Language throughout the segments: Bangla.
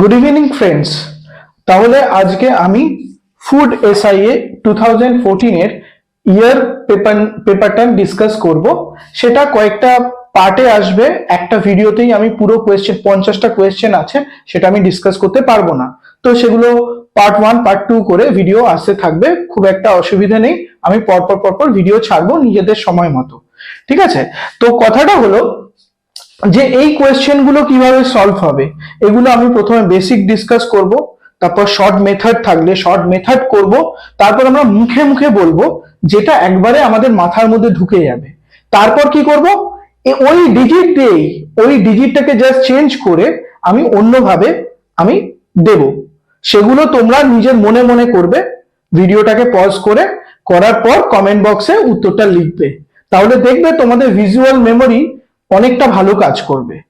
গুড ইভিনিং ফ্রেন্ডস তাহলে আজকে আমি ফুড এসআইএ টু থাউজেন্ড ফোরটিনের ইয়ার পেপার পেপারটা ডিসকাস করব। সেটা কয়েকটা পার্টে আসবে। একটা ভিডিওতেই আমি পুরো কোয়েশ্চেন পঞ্চাশটা কোয়েশ্চেন আছে, সেটা আমি ডিসকাস করতে পারব না। তো সেগুলো পার্ট ওয়ান পার্ট টু করে ভিডিও আসতে থাকবে। খুব একটা অসুবিধা নেই। আমি পরপর পরপর ভিডিও ছাড়বো নিজেদের সময় মতো। ঠিক আছে? তো কথাটা হলো যে এই কোয়েশ্চেনগুলো কীভাবে সলভ হবে, এগুলো আমি প্রথমে বেসিক ডিসকাস করব, তারপর শর্ট মেথড থাকলে শর্ট মেথড করব, তারপর আমরা মুখে মুখে বলব যেটা একবারে আমাদের মাথার মধ্যে ঢুকে যাবে। তারপর কি করব? ওই ডিজিট দিয়েই, ওই ডিজিটটাকে জাস্ট চেঞ্জ করে আমি অন্যভাবে আমি দেব। সেগুলো তোমরা নিজের মনে মনে করবে, ভিডিওটাকে পজ করে, করার পর কমেন্ট বক্সে উত্তরটা লিখবে। তাহলে দেখবে তোমাদের ভিজুয়াল মেমোরি অনেকটা ভালো কাজ করবে।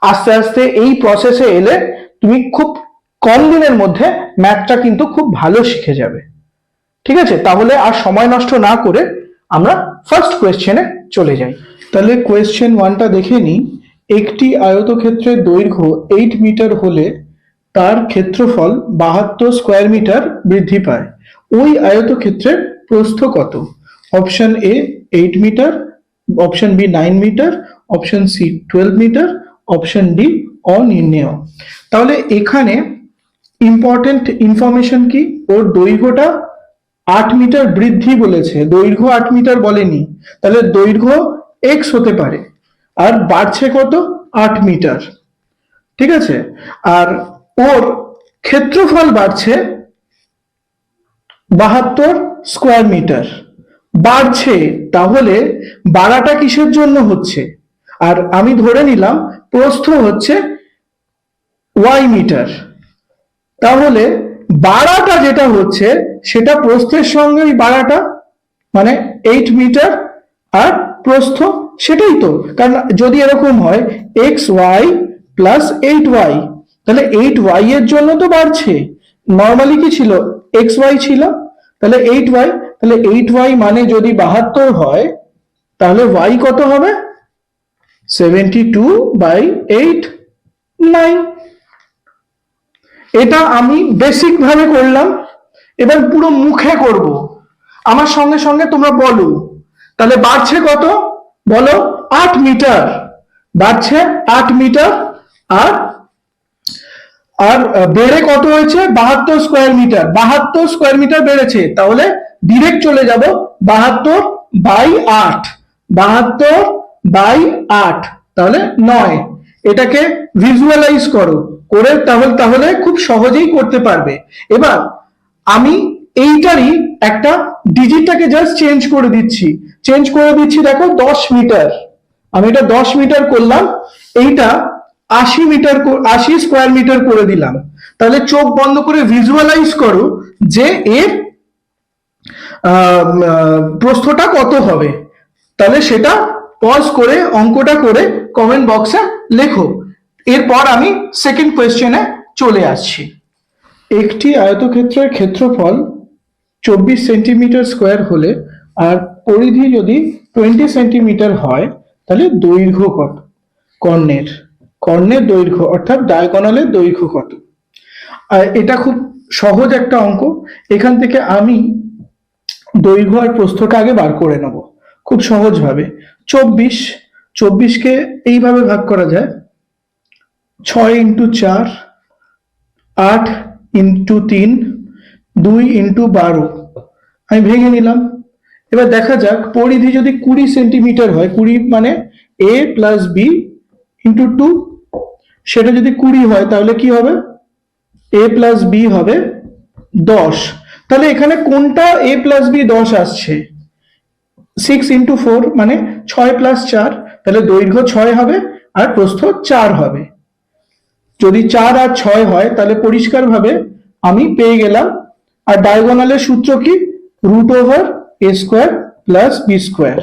আস্তে আস্তে এই প্রসেসে এলে তুমি খুব কম দিনের মধ্যে ম্যাথটা কিন্তু খুব ভালো শিখে যাবে। ঠিক আছে? তাহলে আর সময় নষ্ট না করে আমরা ফার্স্ট কোয়েশ্চেনে চলে যাই। তাহলে কোয়েশ্চেন ওয়ানটা দেখে নিই। একটি আয়তক্ষেত্রের দৈর্ঘ্য এইট মিটার হলে তার ক্ষেত্রফল বাহাত্তর স্কোয়ার মিটার বৃদ্ধি পায়। ওই আয়তক্ষেত্রের প্রস্থ কত? Option A eight metre option B nine metre option C twelve metre option D অনির্ণেয়। তাহলে এখানে ইম্পর্টেন্ট ইনফরমেশন কি? ওর দৈর্ঘ্যটা আট মিটার বৃদ্ধি বলেছে। দৈর্ঘ্য আট মিটার বলেনি। তাহলে দৈর্ঘ্য এক্স হতে পারে। আর বাড়ছে কত? আট মিটার ঠিক আছে? আর ওর ক্ষেত্রফল বাড়ছে বাহাত্তর স্কোয়ার মিটার বাড়ছে। তাহলে বাড়াটা কিসের জন্য হচ্ছে? আর আমি ধরে নিলাম প্রস্থ হচ্ছে ওয়াই মিটার। তাহলে বাড়াটা যেটা হচ্ছে, সেটা প্রস্থের সঙ্গে ওই বাড়াটা মানে এইট মিটার আর প্রস্থ সেটাই তো। কারণ যদি এরকম হয়, X Y plus eight Y, তাহলে এইট ওয়াই এর জন্য তো বাড়ছে। নর্মালি কি ছিল? এক্স ওয়াই ছিল। তাহলে এইট ওয়াই, তাহলে এইট ওয়াই মানে যদি বাহাত্তর হয়, তাহলে ওয়াই কত হবে? Seventy two by eight nine এটা আমি বেসিক ভাবে করলাম। এবার পুরো মুখে করব। আমার সঙ্গে সঙ্গে তোমরা বলো। তাহলে বাড়ছে কত? বলো আট মিটার। বাড়ছে আট মিটার। আর আর বেড়ে কত হয়েছে? বাহাত্তর স্কোয়ার মিটার বাহাত্তর স্কোয়ার মিটার বেড়েছে। তাহলে ডিরেক্ট চলে যাব বাহাত্তর বাই আট। বাহাত্তর বাই আট, তাহলে নয়। এটাকে ভিজুয়ালাইজ করো। করে তাহলে তাহলে খুব সহজেই করতে পারবে। এবার আমি এইটারই একটা ডিজিটটাকে জাস্ট চেঞ্জ করে দিচ্ছি। চেঞ্জ করে দিচ্ছি, দেখো, দশ মিটার। আমি এটা দশ মিটার করলাম, এইটা আশি মিটার আশি স্কোয়ার মিটার করে দিলাম। তাহলে চোখ বন্ধ করে ভিজুয়ালাইজ করো যে এর প্রস্থটা কত হবে। তাহলে সেটা পজ করে, অঙ্কটা করে কমেন্ট বক্সে লেখো। এরপর আমি সেকেন্ড কোয়েশ্চেনে চলে আসছি। একটি আয়তক্ষেত্রের ক্ষেত্রফল চব্বিশ সেন্টিমিটার স্কোয়ার হলে আর পরিধি যদি টোয়েন্টি সেন্টিমিটার হয়, তাহলে দৈর্ঘ্য কত? কর্ণের। কর্ণের দৈর্ঘ্য, অর্থাৎ ডায়াগোনালের দৈর্ঘ্য কত? আর এটা খুব সহজ একটা অঙ্ক। এখান থেকে আমি দৈর্ঘ্য আর প্রস্থটা আগে বার করে নেব। খুব সহজভাবে। চব্বিশ, চব্বিশকে এইভাবে ভাগ করা যায়। ছয় ইন্টু চার, আট ইন্টু তিন, দুই ইন্টু বারো। আমি ভেঙে নিলাম। এবার দেখা যাক, পরিধি যদি কুড়ি সেন্টিমিটার হয়, কুড়ি মানে A plus B into two, সেটা যদি কুড়ি হয়, তাহলে কি হবে? এ প্লাস বি হবে দশ। তাহলে এখানে কোনটা এ প্লাস বি দশ আসছে? সিক্স ইন্টু ফোর মানে ছয় প্লাস চার, তাহলে দৈর্ঘ্য ছয় হবে আর প্রস্থ চার হবে। যদি চার আর ছয় হয়, তাহলে পরিষ্কারভাবে আমি পেয়ে গেলাম। আর ডায়াগোনালের সূত্র কি? Root over A square plus B square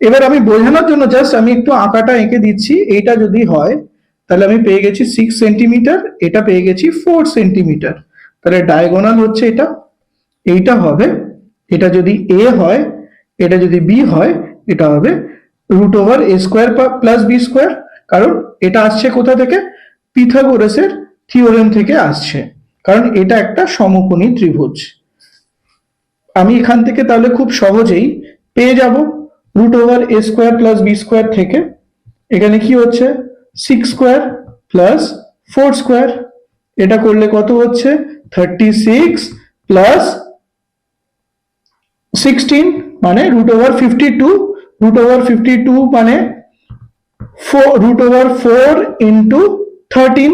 এবার আমি বোঝানোর জন্য জাস্ট আমি একটু আঁকাটা এঁকে দিচ্ছি। এইটা যদি হয়, তাহলে আমি পেয়ে গেছি সিক্স সেন্টিমিটার এটা পেয়ে গেছি ফোর সেন্টিমিটার তাহলে ডায়াগোনাল হচ্ছে এটা। এইটা হবে। এটা যদি এ হয় এটা যদি বি হয়, এটা হবে root over A square plus B square কারণ এটা আসছে কোথা থেকে? পিথাগোরাসের থিওরেম থেকে আসছে। কারণ এটা একটা সমকোণী ত্রিভুজ। আমি এখান থেকে তাহলে খুব সহজেই পেয়ে যাব root over A square plus B square থেকে। এখানে কি হচ্ছে? Six square plus four square এটা করলে কত হচ্ছে? থার্টি সিক্স প্লাস সিক্সটিন মানে root over fifty two root over fifty two মানে root over four into thirteen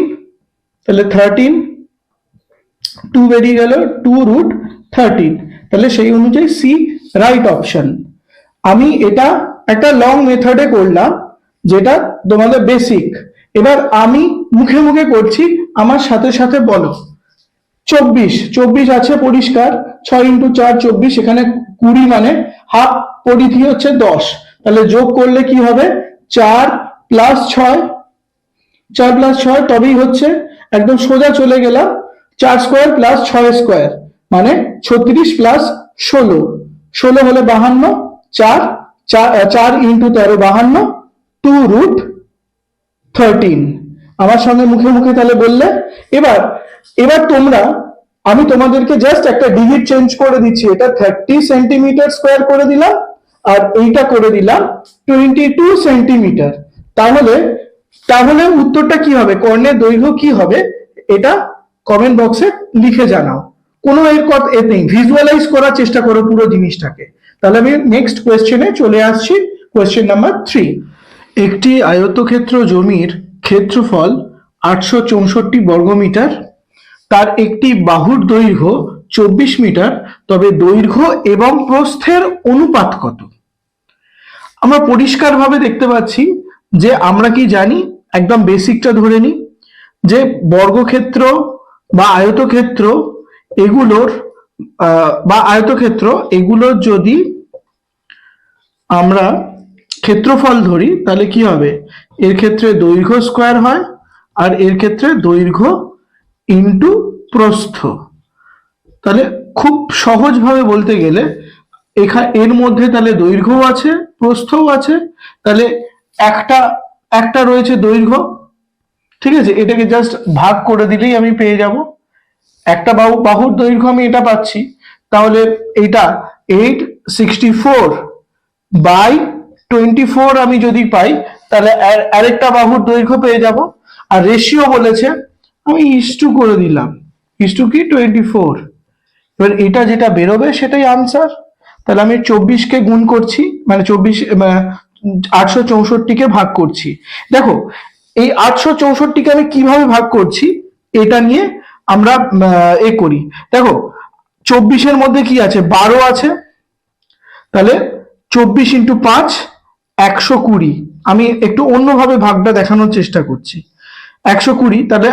তাহলে থার্টিন টু বেরিয়ে গেল টু রুট থার্টিন তাহলে সেই অনুযায়ী সি রাইট অপশন আমি এটা একটা লং মেথডে করলাম, যেটা তোমাদের বেসিক এবার আমি মুখে মুখে করছি, আমার সাথে সাথে বলো। চব্বিশ চব্বিশ আছে পরিষ্কার, ছয় ইন্টু চার, চব্বিশ, এখানে কুড়ি মানে হাফ পরিধি হচ্ছে দশ। তাহলে যোগ করলে কি হবে? চার প্লাস ছয়। চার প্লাস ছয় তবেই হচ্ছে একদম সোজা চলে গেলাম। চার স্কোয়ার প্লাস ছয় স্কোয়ার মানে ছত্রিশ প্লাস ষোলো। ষোলো হলে বাহান্ন, চার চার ইন্টু তেরো বাহান্ন টু রুট থার্টিন আমার সঙ্গে মুখে মুখে তাহলে বললে। এবার এবার তোমরা আমি তোমাদেরকে জাস্ট একটা ডিজিট চেঞ্জ করে দিচ্ছি। এটা থার্টি সেন্টিমিটার স্কোয়ার করে দিলাম আর এইটা করে দিলাম টোয়েন্টি টু সেন্টিমিটার তাহলে তাহলে উত্তরটা কি হবে? কর্ণের দৈর্ঘ্য কি হবে? এটা কমেন্ট বক্সে লিখে জানাও। কোনো এর কথা এ নেই। ভিজুয়ালাইজ করার চেষ্টা করো পুরো জিনিসটাকে। তাহলে আমি নেক্সট কোয়েশ্চেনে চলে আসছি কোয়েশ্চেন নাম্বার থ্রি একটি আয়তক্ষেত্র জমির ক্ষেত্রফল আটশো চৌষট্টি বর্গমিটার। তার একটি বাহুর দৈর্ঘ্য চব্বিশ মিটার, তবে দৈর্ঘ্য এবং প্রস্থের অনুপাত কত? আমরা পরিষ্কারভাবে দেখতে পাচ্ছি যে আমরা কি জানি? একদম বেসিকটা ধরে নিই, যে বর্গক্ষেত্র বা আয়তক্ষেত্র এগুলোর বা আয়তক্ষেত্র এগুলোর যদি আমরা ক্ষেত্রফল ধরি, তাহলে কি হবে? এর ক্ষেত্রে দৈর্ঘ্য স্কোয়ার হয় আর এর ক্ষেত্রে দৈর্ঘ্য ইন্টু প্রস্থ। তাহলে খুব সহজভাবে বলতে গেলে এখা, এর মধ্যে তাহলে দৈর্ঘ্যও আছে, প্রস্থও আছে, তাহলে একটা একটা রয়েছে দৈর্ঘ্য, ঠিক আছে? এটাকে জাস্ট ভাগ করে দিলেই আমি পেয়ে যাব। একটা বাহু, বাহুর দৈর্ঘ্য আমি এটা পাচ্ছি, তাহলে এটা eight sixty four by twenty four আমি যদি পাই, তাহলে আরেকটা বাহুর দৈর্ঘ্য পেয়ে যাব। আর রেশিও বলেছে আমি ইস্টু করে দিলাম। ইস্টু কি? টোয়েন্টি ফোর এবার এটা যেটা বেরোবে সেটাই আনসার তাহলে আমি চব্বিশকে গুণ করছি মানে চব্বিশ আটশো চৌষট্টিকে ভাগ করছি। দেখো, এই আটশো চৌষট্টিকে আমি কীভাবে ভাগ করছি? এটা নিয়ে আমরা এ করি। দেখো, চব্বিশের মধ্যে কি আছে? বারো আছে। তাহলে চব্বিশ ইন্টু পাঁচ, একশো কুড়ি। আমি একটু অন্যভাবে ভাগটা দেখানোর চেষ্টা করছি। একশো কুড়ি, তাহলে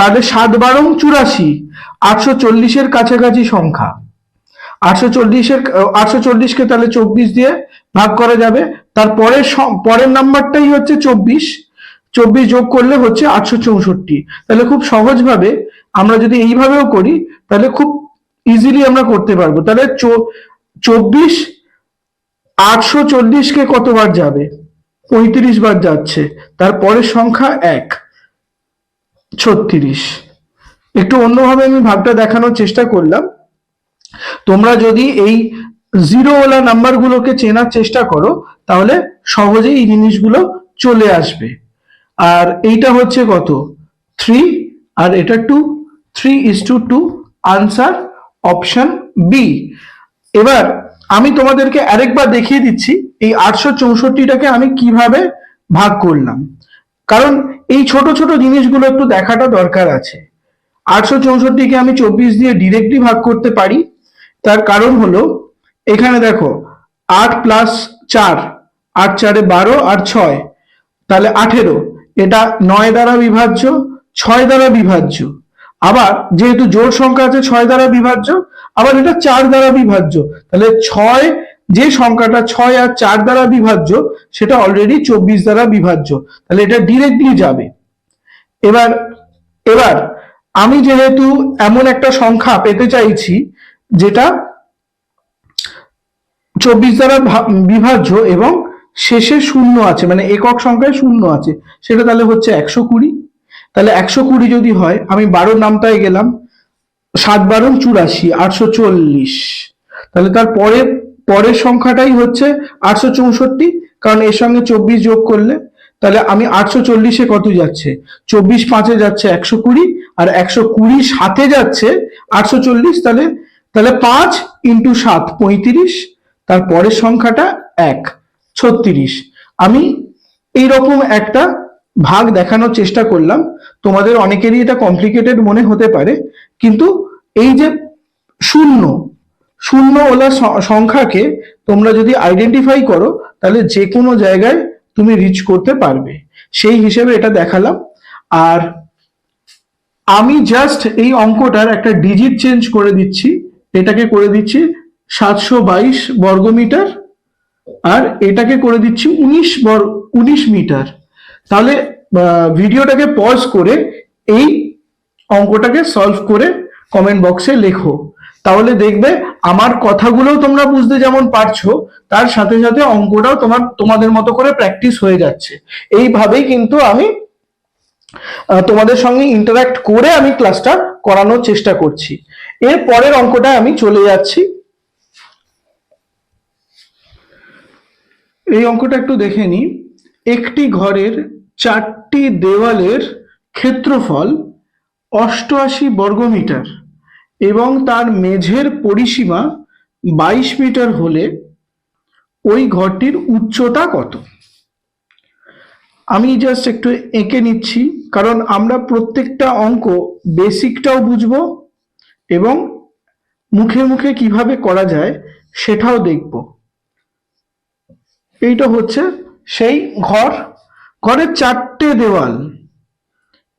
তাহলে সাত বারং চুরাশি, আটশো চল্লিশের কাছাকাছি সংখ্যা। আটশো চল্লিশের, আটশো চল্লিশকে তাহলে চব্বিশ দিয়ে ভাগ করা যাবে। তারপরের সং- পরের নাম্বারটাই হচ্ছে চব্বিশ। চব্বিশ যোগ করলে হচ্ছে আটশো চৌষট্টি। তাহলে খুব সহজভাবে আমরা যদি এইভাবেও করি, তাহলে খুব ইজিলি আমরা করতে পারব। তাহলে চব্বিশ, আটশো চল্লিশকে কতবার যাবে? পঁয়ত্রিশ বার যাচ্ছে। তারপরের সংখ্যা এক। ছত্রিশ। একটু অন্যভাবে আমি ভাগটা দেখানোর চেষ্টা করলাম। তোমরা যদি এই জিরোওয়ালা নাম্বারগুলোকে চেনার চেষ্টা করো, তাহলে সহজেই এই জিনিসগুলো চলে আসবে। আর এইটা হচ্ছে কত? থ্রি আর এটা two three is two two answer option B এবার আমি তোমাদেরকে আরেকবার দেখিয়ে দিচ্ছি, এই আটশো চৌষট্টিটাকে আমি কীভাবে ভাগ করলাম। কারণ এই ছোট ছোট জিনিসগুলো একটু দেখাটা দরকার আছে। আটশো চৌষট্টিকে আমি চব্বিশ দিয়ে ডিরেক্টলি ভাগ করতে পারি। তার কারণ হলো, এখানে দেখো, আট প্লাস চার, আট চারে বারো আর ছয়, তাহলে আঠেরো। এটা নয় দ্বারা বিভাজ্য, ছয় দ্বারা বিভাজ্য। আবার যেহেতু জোর সংখ্যা আছে, ছয় দ্বারা বিভাজ্য, আবার এটা চার দ্বারা বিভাজ্য, তাহলে ছয় যে সংখ্যাটা ছয় আর চার দ্বারা বিভাজ্য, সেটা অলরেডি চব্বিশ দ্বারা বিভাজ্য। তাহলে এটা ডিরেক্টলি যাবে। এবার এবার আমি যেহেতু এমন একটা সংখ্যা পেতে চাইছি, যেটা চব্বিশ দ্বারা বিভাজ্য এবং শেষে শূন্য আছে মানে একক সংখ্যায় শূন্য আছে, সেটা তাহলে হচ্ছে একশো কুড়ি। তাহলে একশো কুড়ি যদি হয়, আমি বারো নামটায় গেলাম, সাত বারো চুরাশি, আটশো চল্লিশ। তাহলে তার পরের পরের সংখ্যাটাই হচ্ছে আটশো চৌষট্টি, কারণ এর সঙ্গে চব্বিশ যোগ করলে তাহলে আমি আটশো চল্লিশে কত যাচ্ছে? চব্বিশ পাঁচে যাচ্ছে একশো কুড়ি আর একশো কুড়ি সাথে যাচ্ছে আটশো চল্লিশ, তাহলে তাহলে পাঁচ ইন্টু সাত পঁয়ত্রিশ, তার পরের সংখ্যাটা এক, ছত্রিশ। আমি এইরকম একটা ভাগ দেখানোর চেষ্টা করলাম। তোমাদের অনেকেরই এটা কমপ্লিকেটেড মনে হতে পারে, কিন্তু এই যে শূন্য শূন্য স- সংখ্যাকে তোমরা যদি আইডেন্টিফাই করো, তাহলে যে কোনো জায়গায় তুমি রিচ করতে পারবে। সেই হিসেবে এটা দেখালাম। আর আমি জাস্ট এই অঙ্কটার একটা ডিজিট চেঞ্জ করে দিচ্ছি। এটাকে করে দিচ্ছি সাতশো বাইশ বর্গমিটার আর এটাকে করে দিচ্ছি উনিশ বর উনিশ মিটার। তাহলে ভিডিওটাকে পজ করে এই অঙ্কটাকে সলভ করে কমেন্ট বক্সে লেখো। তাহলে দেখবে আমার কথাগুলোও তোমরা বুঝতে যেমন পারছ, তার সাথে সাথে অঙ্কটাও তোমার, তোমাদের মতো করে প্র্যাকটিস হয়ে যাচ্ছে। এইভাবেই কিন্তু আমি তোমাদের সঙ্গে ইন্টারাক্ট করে আমি ক্লাসটা করানোর চেষ্টা করছি। এর পরের অঙ্কটা আমি চলে যাচ্ছি। এই অঙ্কটা একটু দেখে নিই। একটি ঘরের চারটি দেওয়ালের ক্ষেত্রফল অষ্টআশি বর্গমিটার। এবং তার মেঝের পরিসীমা বাইশ মিটার হলে ওই ঘরটির উচ্চতা কত? আমি জাস্ট একটু এঁকে নিচ্ছি, কারণ আমরা প্রত্যেকটা অঙ্ক বেসিকটাও বুঝব এবং মুখে মুখে কীভাবে করা যায় সেটাও দেখব। এইটা হচ্ছে সেই ঘর। ঘরের চারটে দেওয়াল।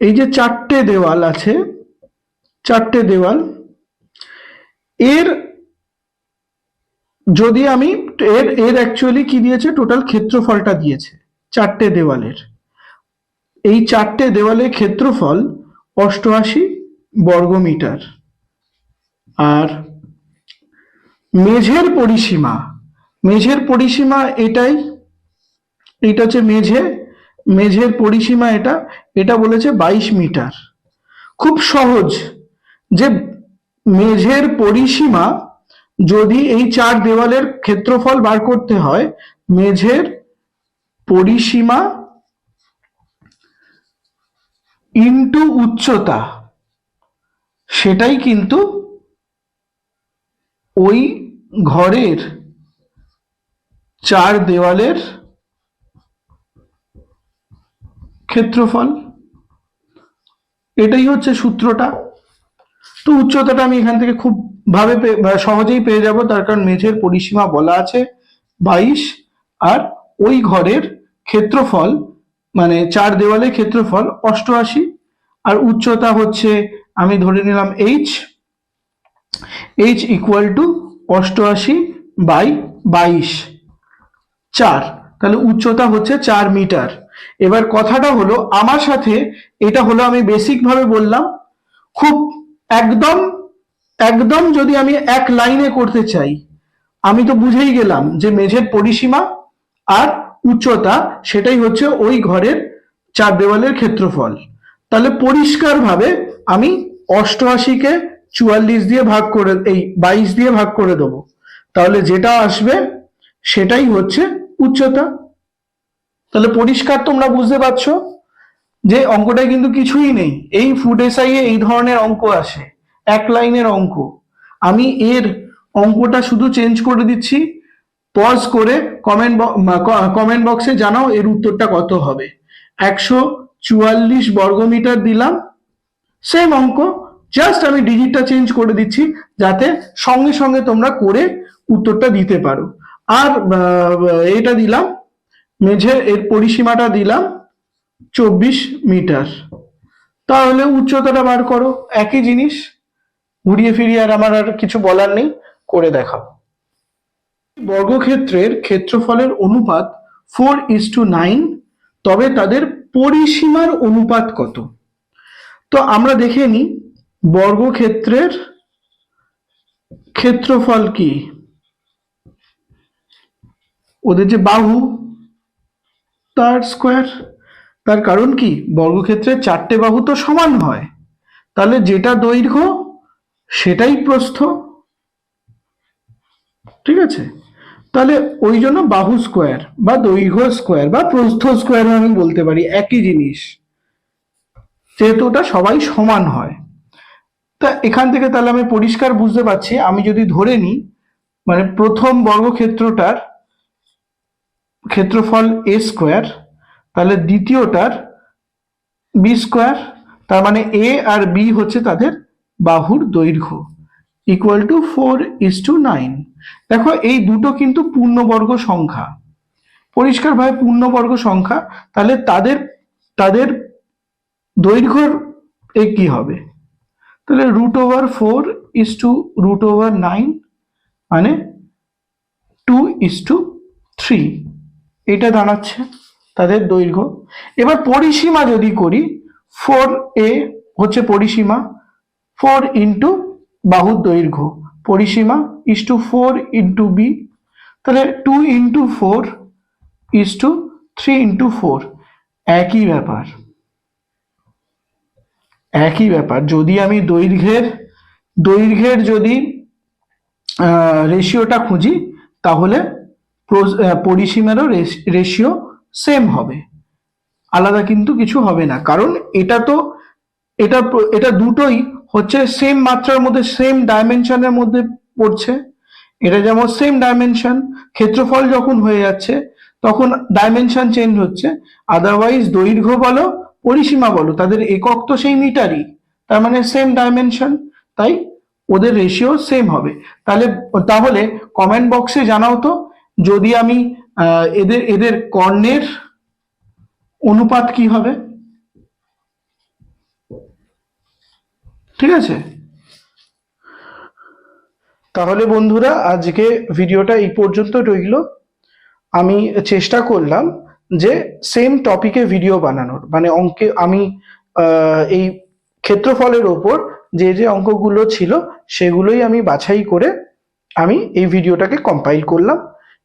এই যে চারটে দেওয়াল আছে, চারটে দেওয়াল এর যদি আমি, এর এর অ্যাকচুয়ালি কি দিয়েছে? টোটাল ক্ষেত্রফলটা দিয়েছে, চারটে দেওয়ালের। এই চারটে দেওয়ালের ক্ষেত্রফল অষ্টআশি বর্গমিটার। আর মেঝের পরিসীমা মেঝের পরিসীমা এটাই, এটা হচ্ছে মেঝে, মেঝের পরিসীমা এটা এটা বলেছে বাইশ মিটার। খুব সহজ যে মেঝের পরিসীমা যদি এই চার দেওয়ালের ক্ষেত্রফল বার করতে হয়, মেঝের পরিসীমা ইন্টু উচ্চতা, সেটাই কিন্তু ওই ঘরের চার দেওয়ালের ক্ষেত্রফল। এটাই হচ্ছে সূত্রটা। তো উচ্চতাটা আমি এখান থেকে খুব ভাবে সহজেই পেয়ে যাব। তার কারণ মেঝের পরিসীমা বলা আছে বাইশ, আর ওই ঘরের ক্ষেত্রফল মানে চার দেওয়ালে ক্ষেত্রফল অষ্টআশি, আর উচ্চতা হচ্ছে, আমি ধরে নিলাম এইচ এইচ ইকুয়াল টু অষ্টআশি বাই বাইশ। চার, তাহলে উচ্চতা হচ্ছে চার মিটার। এবার কথাটা হলো, আমার সাথে এটা হলো আমি বেসিক ভাবে বললাম, খুব একদম একদম যদি আমি এক লাইনে করতে চাই, আমি তো বুঝেই গেলাম যে মেঝের পরিসীমা আর উচ্চতা সেটাই হচ্ছে ওই ঘরের চার দেওয়ালের ক্ষেত্রফল। তাহলে পরিষ্কারভাবে আমি অষ্টআশিকে চুয়াল্লিশ দিয়ে ভাগ করে, এই বাইশ দিয়ে ভাগ করে দেবো। তাহলে যেটা আসবে সেটাই হচ্ছে উচ্চতা। তাহলে পরিষ্কার তোমরা বুঝতে পারছ? যে অঙ্কটায় কিন্তু কিছুই নেই। এই ফুড এসআই এই ধরনের অঙ্ক আসে। এক লাইনের অঙ্ক। আমি এর অঙ্কটা শুধু চেঞ্জ করে দিচ্ছি। পজ করে কমেন্ট কমেন্ট বক্সে জানাও এর উত্তরটা কত হবে। একশো চুয়াল্লিশ বর্গমিটার দিলাম। সেম অঙ্ক। জাস্ট আমি ডিজিটটা চেঞ্জ করে দিচ্ছি যাতে সঙ্গে সঙ্গে তোমরা করে উত্তরটা দিতে পারো। আর এটা দিলাম। মেঝে এর পরিসীমাটা দিলাম। চব্বিশ মিটার। তাহলে উচ্চতাটা বার করো, একই জিনিস। ঘুরিয়ে ফিরিয়ে আর আমার আর কিছু বলার নেই, করে দেখাও। বর্গক্ষেত্রের ক্ষেত্রফলের অনুপাত ফোর ইস টু নাইন তবে তাদের পরিসীমার অনুপাত কত? তো আমরা দেখে নিই, বর্গক্ষেত্রের ক্ষেত্রফল কি? ওদের যে বাহু, তার স্কোয়ার তার কারণ কি? বর্গক্ষেত্রের চারটে বাহু তো সমান হয়। তাহলে যেটা দৈর্ঘ্য, সেটাই প্রস্থ। ঠিক আছে? তাহলে ওই জন্য বাহু স্কোয়ার বা দৈর্ঘ্য স্কোয়ার বা প্রস্থ স্কোয়ার আমি বলতে পারি একই জিনিস। যেহেতু ওটা সবাই সমান হয়। তা এখান থেকে তাহলে আমি পরিষ্কার বুঝতে পারছি। আমি যদি ধরে নিই মানে প্রথম বর্গক্ষেত্রটার ক্ষেত্রফল এ স্কোয়ার তাহলে দ্বিতীয়টার বি স্কোয়ার তার মানে এ আর বি হচ্ছে তাদের বাহুর দৈর্ঘ্য equal to four is two nine দেখো এই দুটো কিন্তু পূর্ণবর্গ সংখ্যা। পরিষ্কারভাবে পূর্ণবর্গ সংখ্যা, তাহলে তাদের তাদের দৈর্ঘ্যর এ কি হবে? তাহলে root over four is two root over nine মানে টু ইস টু থ্রি এটা দাঁড়াচ্ছে। তাদের দৈর্ঘ্য। এবার পরিসীমা যদি করি ফোর এ হচ্ছে পরিসীমা ফোর ইন্টু বাহুর দৈর্ঘ্য। পরিসীমা is two four into B তাহলে two into four is two three into four একই ব্যাপার। একই ব্যাপার। যদি আমি দৈর্ঘ্যের দৈর্ঘ্যের যদি রেশিওটা খুঁজি, তাহলে পরিসীমারও রেশিও সেম হবে। আলাদা কিন্তু কিছু হবে না। কারণ এটা তো, এটা এটা দুটোই হচ্ছে সেম মাত্রার মধ্যে সেম ডাইমেনশনের মধ্যে পড়ছে। এটা যেমন সেম ডাইমেনশন ক্ষেত্রফল যখন হয়ে যাচ্ছে, তখন ডাইমেনশন চেঞ্জ হচ্ছে। আদারওয়াইজ দৈর্ঘ্য বলো, পরিসীমা বলো, তাদের একক তো সেই মিটারই তার মানে সেম ডাইমেনশন তাই ওদের রেশিও সেম হবে। তাহলে তাহলে কমেন্ট বক্সে জানাও তো, যদি আমি এদের এদের কর্ণের অনুপাত কি হবে? ঠিক আছে? তাহলে বন্ধুরা, আজকে ভিডিওটা এই পর্যন্ত রইল। আমি চেষ্টা করলাম যে সেম টপিকে ভিডিও বানানোর। মানে অঙ্কে, আমি এই ক্ষেত্রফলের ওপর যে যে অঙ্কগুলো ছিল, সেগুলোই আমি বাছাই করে আমি এই ভিডিওটাকে কম্পাইল করলাম।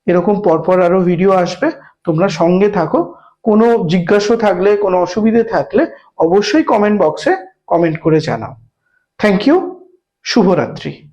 এরকম পরপর আরও ভিডিও আসবে। তোমরা সঙ্গে থাকো। কোনো জিজ্ঞাসা থাকলে, কোনো অসুবিধে থাকলে অবশ্যই কমেন্ট বক্সে কমেন্ট করে জানাও। থ্যাংক ইউ শুভরাত্রি।